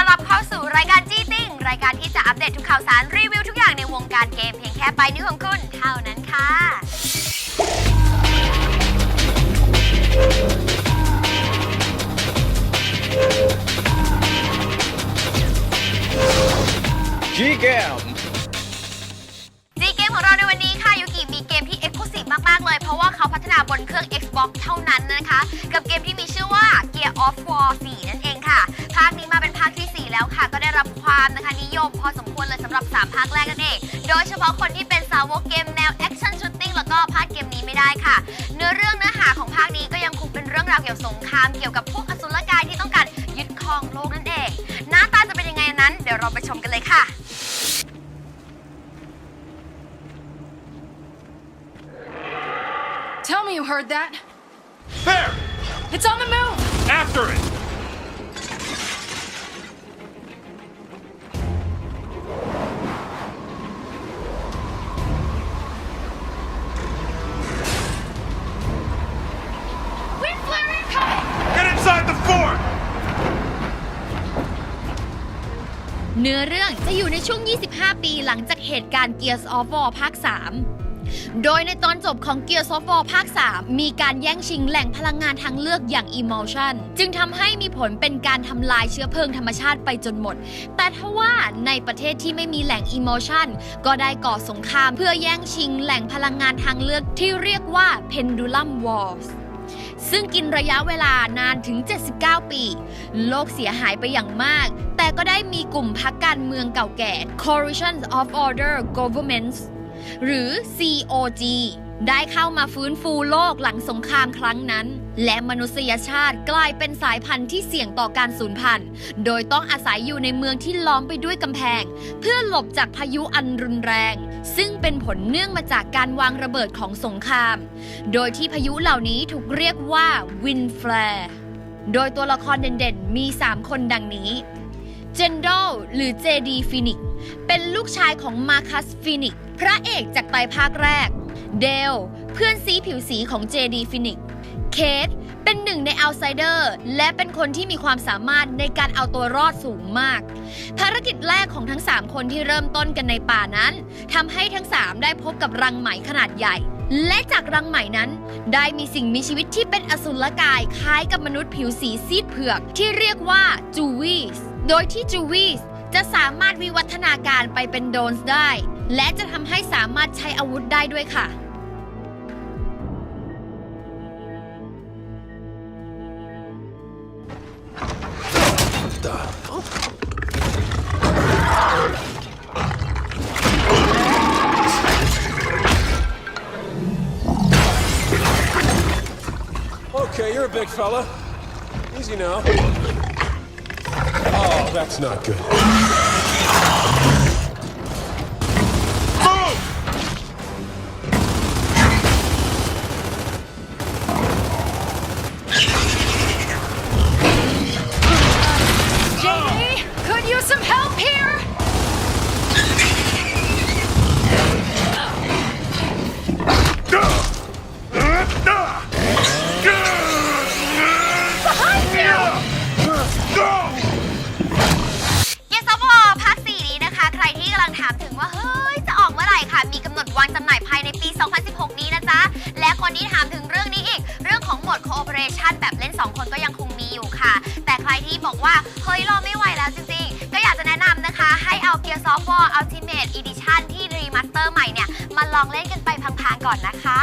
ต้อนรับเข้าสู่รายการจี้ติ้งรายการที่จะอัปเดตทุกข่าวสารรีวิวทุกอย่างในวงการเกมเพียงแค่ปลายนิ้วของคุณเท่านั้นค่ะ G Gam จีเกมของเราในวันนี้ค่ะยูกิมีเกมที่ Exclusive มาก ๆ เลย เพราะว่าเขาพัฒนาบนเครื่อง Xbox เท่านั้นนะคะ กับเกมที่มีชื่อว่า Gear of War 4 แล้วค่ะ ก็ได้รับความนะคะนิยมพอสมควรเลยสำหรับ 3 ภาคแรกนั่นเอง โดยเฉพาะคนที่เป็นสาวกเกมแนว Action Shooting แล้วก็พลาดเกมนี้ไม่ได้ค่ะ เนื้อเรื่องเนื้อหาของภาคนี้ก็ยังคงเป็นเรื่องราวเกี่ยวกับสงครามเกี่ยวกับพวกอสุรกายที่ต้องการยึดครองโลกนั่นเอง หน้าตาจะเป็นยังไงนั้น เดี๋ยวเราไปชมกันเลยค่ะ Tell me you heard that. There! It's on the move! After it! เนื้อเรื่องจะอยู่ในช่วง 25 ปีหลังจากเหตุการณ์ Gears of War ภาค 3 โดยในตอนจบของ Gears of War ภาค 3 มีการแย่งชิงแหล่งพลังงานทางเลือกอย่าง Emulsion จึงทำให้มีผลเป็นการทำลายเชื้อเพลิงธรรมชาติไปจนหมด แต่ทว่าในประเทศที่ไม่มีแหล่ง Emulsion ก็ได้ก่อสงครามเพื่อแย่งชิงแหล่งพลังงานทางเลือกที่เรียกว่า Pendulum Wars ซึ่งกินระยะเวลานานถึง 79 ปี โลกเสียหายไปอย่างมาก แต่ก็ได้มีกลุ่มพักการเมืองเก่าแก่ Coalition of Order Governments หรือ COG ได้เข้ามาฟื้นฟูโลกหลังสงครามครั้งนั้น และมนุษยชาติกลายเป็นสายพันธุ์ที่เสี่ยงต่อการสูญพันธุ์ โดยต้องอาศัยอยู่ในเมืองที่ล้อมไปด้วยกำแพง เพื่อหลบจากพายุอันรุนแรง ซึ่งเป็นผลเนื่องมาจากการวางระเบิดของสงคราม โดยที่พายุเหล่านี้ถูกเรียกว่า Wind Flare โดยตัวละครเด่นๆ มี 3 คนดังนี้ เจนดหรือ JD ฟินิกเป็นลูกชายของมาคัสฟินิกพระเอกจากไตรภาคแรก เดล เพื่อนซีผิวสีของ JD ฟินิกเคทเป็นหนึ่งในเอาไซเดอร์ และเป็นคนที่มีความสามารถในการเอาตัวรอดสูงมาก ภารกิจแรกของทั้ง 3 คนที่เริ่มต้นกันในป่านั้นทำให้ทั้ง 3 ได้พบกับรังไหมขนาดใหญ่ และจากรังไหมนั้น ได้มีสิ่งมีชีวิตที่เป็นอสุรกายคล้ายกับมนุษย์ผิวสีซีดเผือก ที่เรียกว่าจูวีสโดยที่จูวีสจะสามารถวิวัฒนาการไปเป็นโดนส์ได้ และจะทำให้สามารถใช้อาวุธได้ด้วยค่ะ Okay, you're a big fella. Easy now. Oh, that's not good. กว่า เฮ้ยรอไม่ไหวแล้วจริงๆ ก็อยากจะแนะนำนะคะ ให้เอาเกียร์ซอฟต์วอร์อัลติเมทอีดิชั่นที่รีมาสเตอร์ใหม่เนี่ย มาลองเล่นกันไปพังๆก่อนนะคะ